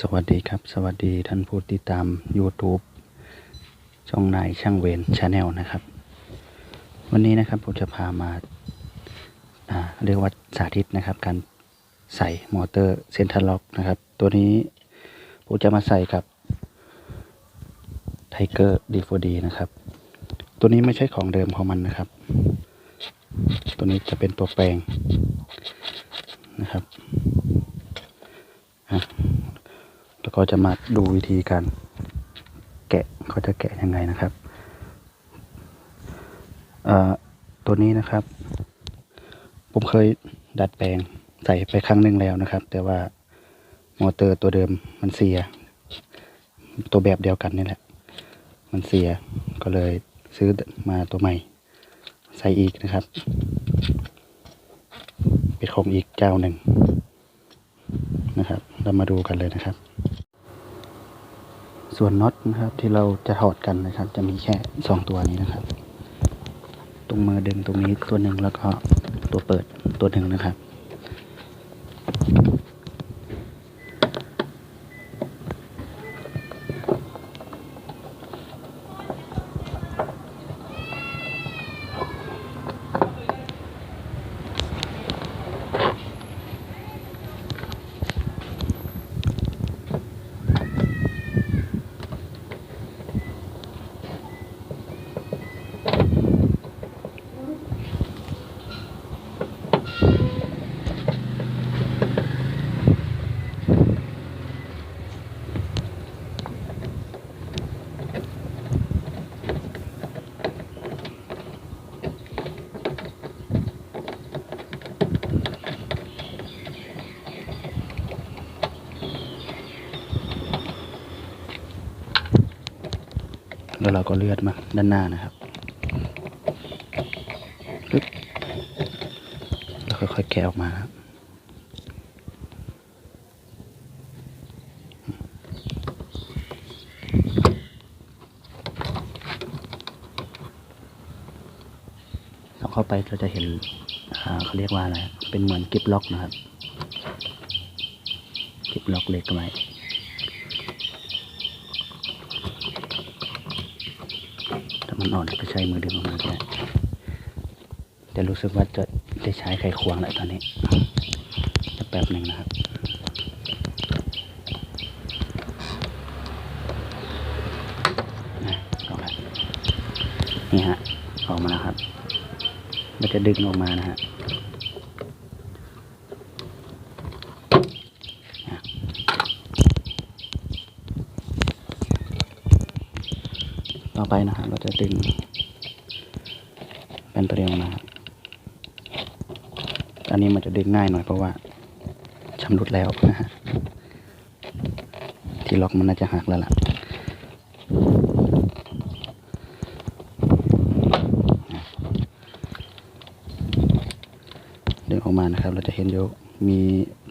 สวัสดีครับ สวัสดีท่านผู้ติดตาม YouTube ช่องนายช่างเวนชาแนลนะครับ วันนี้นะครับผมจะพามาาเรียกว่าสาธิตนะครับ การใส่มอเตอร์เซนทรัลล็อกนะครับ ตัวนี้ผมจะมาใส่กับไทเกอร์ D4D นะครับ ตัวนี้ไม่ใช่ของเดิมของมันนะครับ ตัวนี้จะเป็นตัวแปลงนะครับ ก็จะมาดูวิธีการแกะเขาจะแกะยังไงนะครับเอ่อตัวนี้นะครับ ผมเคยดัดแปลงใส่ไปครั้งหนึ่งแล้วนะครับ แต่ว่ามอเตอร์ตัวเดิมมันเสีย ตัวแบบเดียวกันนี่แหละ มันเสียก็เลยซื้อมาตัวใหม่ ใส่อีกนะครับเป็นของอีกเจ้าหนึ่งนะครับ เรามาดูกันเลยนะครับ ส่วนน็อตนะครับที่เราจะถอดกันนะครับ จะมีแค่สองตัวนี้นะครับ ตรงมือดึงตรงนี้ตัวหนึ่งแล้วก็ตัวเปิดตัวหนึ่งนะครับ แล้วเราก็เลือดมาด้านหน้านะครับปึ๊บแล้วค่อยๆแกะออกมาครับเราเข้าไปเราจะเห็นเขาเรียกว่าอะไร เป็นเหมือนกิบล็อกนะครับ กิบล็อกเล็กไว้ ถ้ามันอ่อนก็ใช้มือดึงออกมาก็ได้แต่รู้สึกว่าจะได้ใช้ไขควงแล้วตอนนี้จะแป๊บหนึ่งนะครับนี่ฮะออกมาแล้วครับ มันจะดึงออกมานะฮะ ต่อไปนะครับเราจะดึงเป็นตัวเดียวออกมาครับอันนี้มันจะดึงง่ายหน่อยเพราะว่าชำรุดแล้วนะฮะที่ล็อกมันน่าจะหักแล้วล่ะดึงออกมานะครับ เราจะเห็นอยู่มี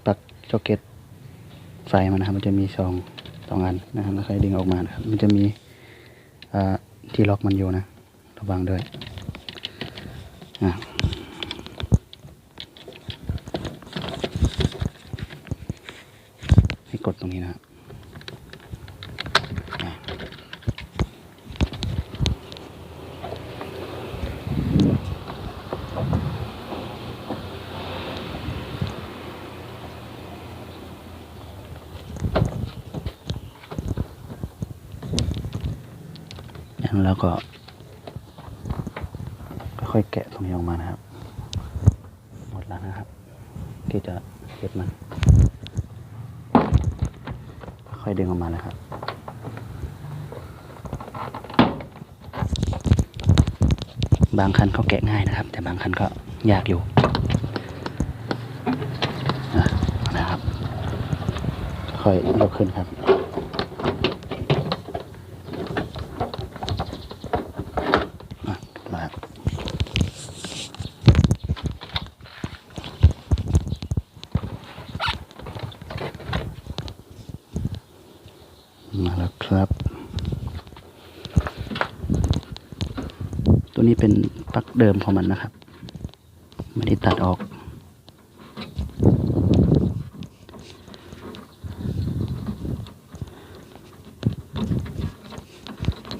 ปลั๊กจ็อกเก็ตไฟมันนะครับ มันจะมีสองสองอันนะครับแล้วค่อยดึงออกมานะครับ มันจะมี ที่ล็อกมันอยู่นะ ระวังด้วยให้กดตรงนี้นะครับอะ แล้วก็ ค่อยๆแกะตรงนี้ออกมานะครับ หมดแล้วนะครับ ที่จะเก็บมัน ค่อยดึงออกมานะครับบางคันเขาแกะง่ายนะครับ แต่บางคันก็ยากอยู่อะนะครับ ค่อยยกขึ้นครับ ตัวนี้เป็นปลั๊กเดิมของมันนะครับ ไม่ได้ตัดออก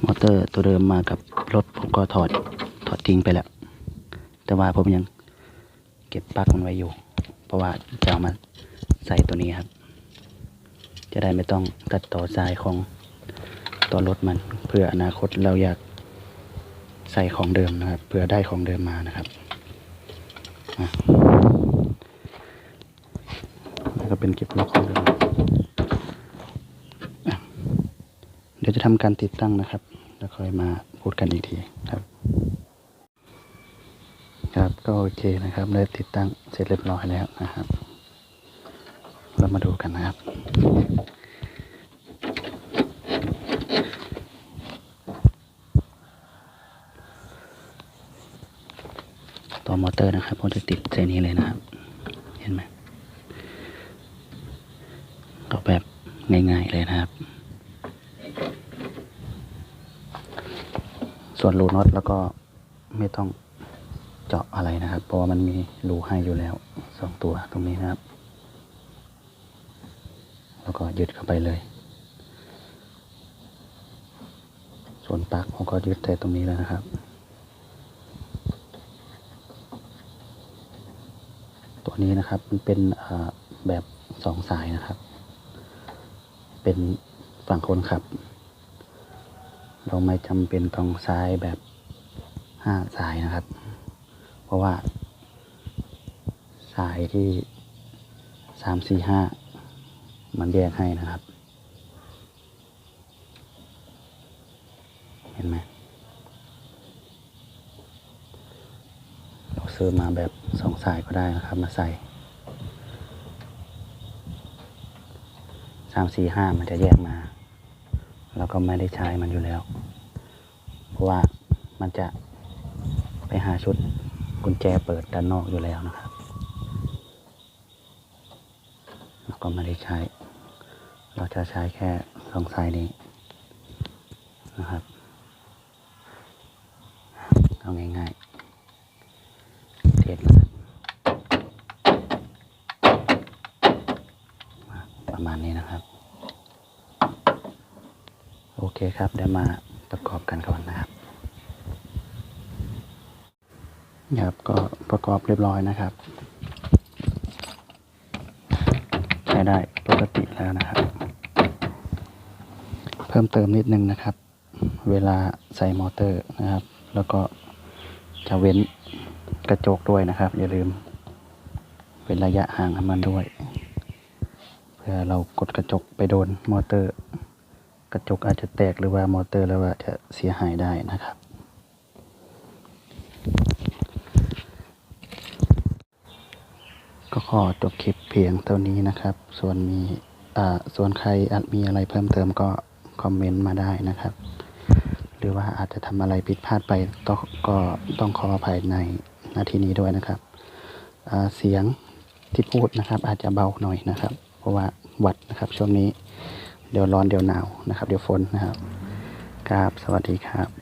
มอเตอร์ตัวเดิมมากับรถผมก็ถอดถอดทิ้งไปแล้ว แต่ว่าผมยังเก็บปลั๊กมันไว้อยู่ เพราะว่าจะเอามาใส่ตัวนี้ครับ จะได้ไม่ต้องตัดต่อสายของตัวรถมัน เพื่ออนาคตเราอยาก ใส่ของเดิมนะครับเพื่อได้ของเดิมมานะครับอะแล้วก็เป็นเก็บล็อกของเดิมเดี๋ยวจะทำการติดตั้งนะครับ แล้วค่อยมาพูดกันอีกทีครับครับก็โอเคนะครับได้ติดตั้งเสร็จเรียบร้อยแล้วนะครับ เรามาดูกันนะครับ มอเตอร์นะครับผมจะติดเส้นนี้เลยนะครับ เห็นไหมก็แบบง่ายๆเลยนะครับ ส่วนรูน็อตแล้วก็ไม่ต้องเจาะอะไรนะครับ เพราะว่ามันมีรูให้อยู่แล้วสองตัวตรงนี้นะครับ แล้วก็ยึดเข้าไปเลย ส่วนปลั๊กผมก็ยึดแต่ตรงนี้แล้วนะครับ ตัวนี้นะครับมันเป็นแบบสองสายนะครับ เป็นฝั่งคนขับ เราไม่จำเป็นต้องซ้ายแบบห้าสายนะครับ เพราะว่าสายที่สามสี่ห้ามันแยกให้นะครับ เห็นไหม เราซื้อมาแบบสองสายก็ได้นะครับ มาใส่สามสี่ห้ามันจะแยกมา แล้วก็ไม่ได้ใช้มันอยู่แล้ว เพราะว่ามันจะไปหาชุดกุญแจเปิดด้านนอกอยู่แล้วนะครับ แล้วก็ไม่ได้ใช้ เราจะใช้แค่สองสายนี้นะครับเอาง่ายๆ เทสนะครับประมาณนี้นะครับ โอเคครับ เดี๋ยวมาประกอบกันก่อนนะครับครับก็ประกอบเรียบร้อยนะครับใช้ได้ปกติแล้วนะครับ เพิ่มเติมนิดนึงนะครับ เวลาใส่มอเตอร์นะครับ แล้วก็จะเว้น กระจกด้วยนะครับ อย่าลืม เป็นระยะห่างให้มันด้วย เพื่อเรากดกระจกไปโดนมอเตอร์ กระจกอาจจะแตกหรือว่ามอเตอร์แล้วอาจะเสียหายได้นะครับ ก็ขอจบคลิปเพียงเท่านี้นะครับ ส่วนมีอ่าส่วนใครอาจมีอะไรเพิ่มเติมก็คอมเมนต์มาได้นะครับ หรือว่าอาจจะทำอะไรผิดพลาดไปก็ต้องขออภัยใน นาทีนี้ด้วยนะครับเสียงที่พูดนะครับ อาจจะเบาหน่อยนะครับ เพราะว่าหวัดนะครับ ช่วงนี้เดี๋ยวร้อนเดี๋ยวหนาวนะครับ เดี๋ยวฝนนะครับกราบสวัสดีครับ